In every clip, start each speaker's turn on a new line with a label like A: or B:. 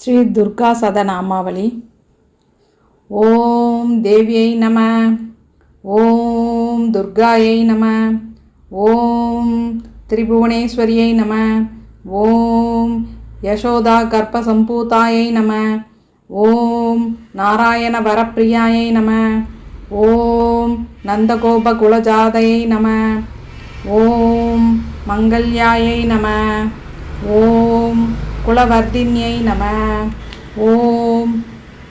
A: ஸ்ரீ துர்கா சதநாமாவளி ஓம் தேவியை நம ஓம் துர்காயை நம ஓம் திரிபுவனேஸ்வரியை நம ஓம் யசோதா கர்ப்பசம்பூதாயை நம ஓம் நாராயண வரப்பிரியாயை நம ஓம் நந்தகோப குலஜாதையை நம ஓம் மங்கல்யாயை நம ஓம் குலவர்தின்யை நம. ஓம்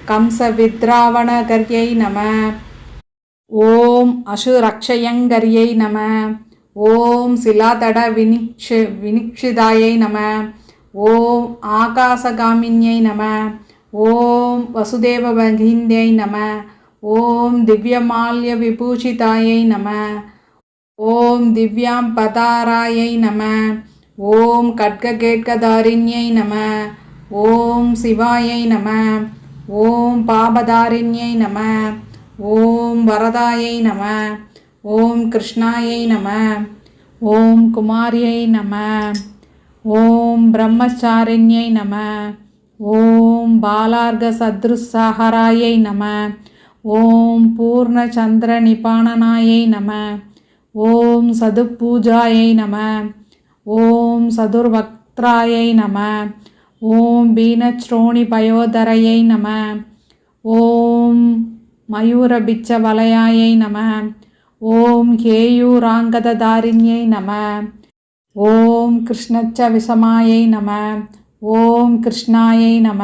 A: கம்சவித்ராவணகர்யை நம. ஓம் அசுரக்ஷயங்கர்யை நம. ஓம் சிலாதட வினிக்ஷ வினிக்ஷிதாயை நம. ஓம் ஆகாசகாமின்யை நம. ஓம் வசுதேவ பகிந்தியை நம. ஓம் திவ்யமால்ய விபூஷிதாயை நம. ஓம் திவ்யாம் பதாராயை நம. ஓம் கேட்கதாரிண்யை நம ஓம் சிவாயை நம ஓம் பாபதாரிண்யை நம ஓம் வரதாயை நம ஓம் கிருஷ்ணாயை நம ஓம் குமாரியை நம ஓம் பிரம்மச்சாரிண்யை நம ஓம் பாலார்க சத்ருசாகராயை நம ஓம் பூர்ணச்சந்திர நிபாணனாயை நம ஓம் சதுப்பூஜாயை நம ஓம் சதுர்வக்திராயை நம ஓம் பீனச்ரோணி பயோதரையை நம ஓம் மயூரபிச்ச வலயாயை நம ஓம் கேயூராங்கததாரிண்யை நம ஓம் கிருஷ்ணச்ச விஷமாயை நம ஓம் கிருஷ்ணாயை நம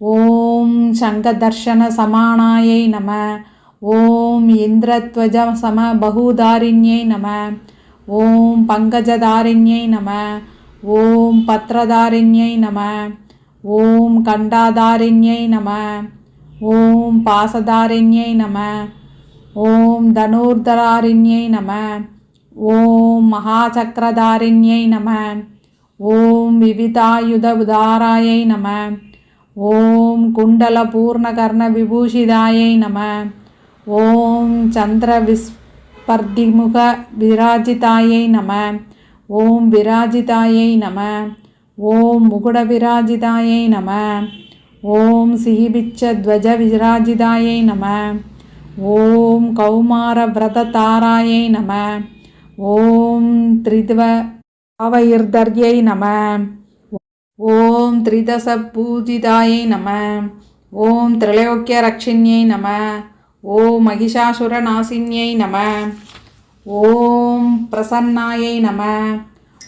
A: ஓம் சங்கதர்ஷன சமானாயை நம ஓம் இந்திரத்வஜ சம பகுதாரிண்யை நம ஓம் பங்கஜதாரிண்யை நம ஓம் பத்ரதாரிண்யை நம ஓம் கண்டாதாரிண்யை நம ஓம் பாசதாரிண்யை நம ஓம் தனூர்தராரிண்யை நம ஓம் மகாசக்கரதாரிண்யை நம ஓம் விவிதாயுத உதாராயை நம ஓம் குண்டல பூர்ணகர்ண விபூஷிதாயை நம ஓம் சந்திர பர்திமுக விராஜிதாயை நம. ஓம் விராஜிதாயை நம. ஓம் முகுட விராஜிதாயை நம. ஓம் சிகிபிச்சத்வஜ விராஜிதாயை நம. ஓம் கௌமார விரததாராயை நம. ஓம் திரிதுவ அவயிர்தர்யை நம. ஓம் திரிதச பூஜிதாயை நம. ஓம் திரைலோக்கிய ரக்ஷிண்யை நம. ஓம் மகிஷாசுர நாசின்யை நம. ஓம் பிரசன்னாயை நம.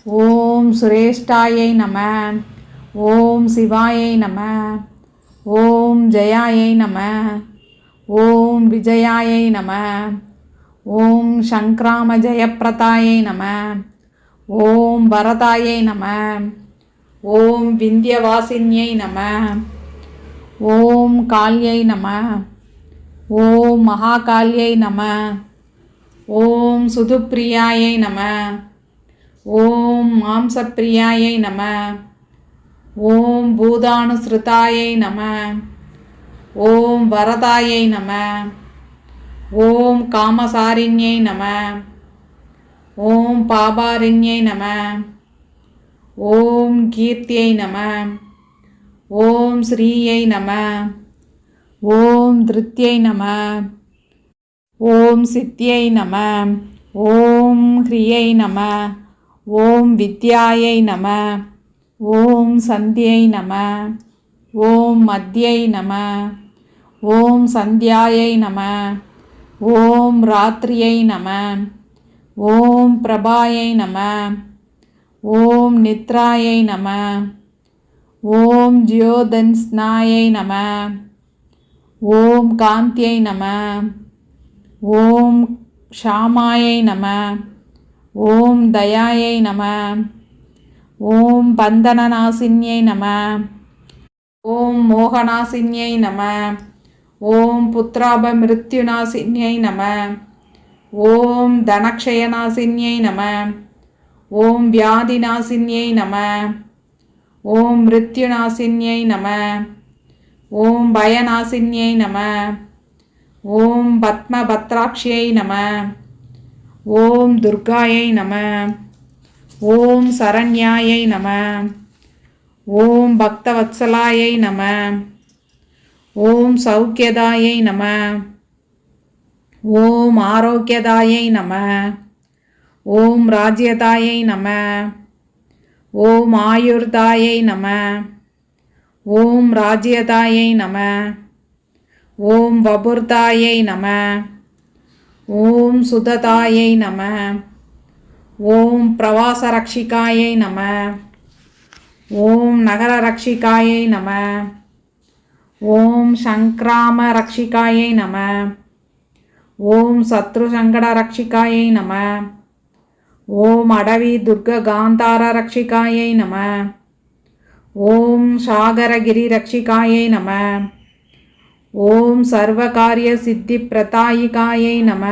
A: ஓம் சுரேஷ்டாயை நம. ஓம் சிவாயை நம. ஓம் ஜயாயை நம. ஓம் விஜயாயை நம. ஓம் சங்கிராம ஜெயப்பிரதாயை நம. ஓம் வரதாயை நம. ஓம் விந்தியவாசின்யை நம. ஓம் கால்யை நம. ஓம் மகாகாலியை நம. ஓம் சுதுப்பிரியாயை நம. ஓம் மாம்சப்பிரியாயை நம. ஓம் பூதானுஸ்ருதாயை நம. ஓம் வரதாயை நம. ஓம் காமசாரிண்யை நம. ஓம் பாபாரிண்யை நம. ஓம் கீர்த்தியை நம. ஓம் ஸ்ரீயை நம. ஓம் திருத்தியை நம ஓம் சித்தியை நம ஓம் ஹ்ரியை நம ஓம் வித்யாயை நம ஓம் சந்தியை நம ஓம் மத்தியை நம ஓம் சந்தியாயை நம ஓம் ராத்திரியை நம ஓம் பிரபாயை நம ஓம் நித்ராயை நம ஓம் ஜியோதன்ஸ்னாயை நம ஓம் காந்தியை நம ஓம் ஷாமாயை நம ஓம் தயாயை நம ஓம் பந்தனநாசின்யை நம ஓம் மோகநாசின்யை நம ஓம் புத்ராப மிருத்யுநாசின்யை நம ஓம் தனக்ஷயநாசின்யை நம ஓம் வியாதிநாசின்யை நம ஓம் மிருத்யுநாசின்யை நம ஓம் பயநாசின்யை நம. ஓம் பத்மபத்ராட்சியை நம. ஓம் துர்காயை நம. ஓம் சரண்யாயை நம. ஓம் பக்தவத்சலாயை நம. ஓம் சௌக்கியதாயை நம. ஓம் ஆரோக்கியதாயை நம. ஓம் ராஜ்யதாயை நம. ஓம் ஆயுர்தாயை நம. ஓம் ராஜ்யதாயை நம. ஓம் வபுர்தாயை நம. ஓம் சுததாயை நம. ஓம் பிரவாசரக்ஷிகாயை நம. ஓம் நகரரக்ஷிகாயை நம. ஓம் சங்கிராம ரக்ஷிகாயை நம. ஓம் சத்ரு சங்கட சத்ருசங்கடரக்ஷிகாயை நம. ஓம் அடவி துர்க காந்தார ரக்ஷிகாயை நம. ஓம் சாகரகிரி ரட்சிகாயை நம. ஓம் சர்வகாரிய சித்தி பிரதாயிகாயை நம.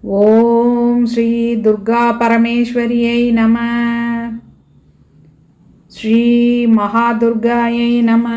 A: ஓம் ஸ்ரீ துர்கா பரமேஸ்வரியை நம. ஸ்ரீ மகாதுர்காயை நம.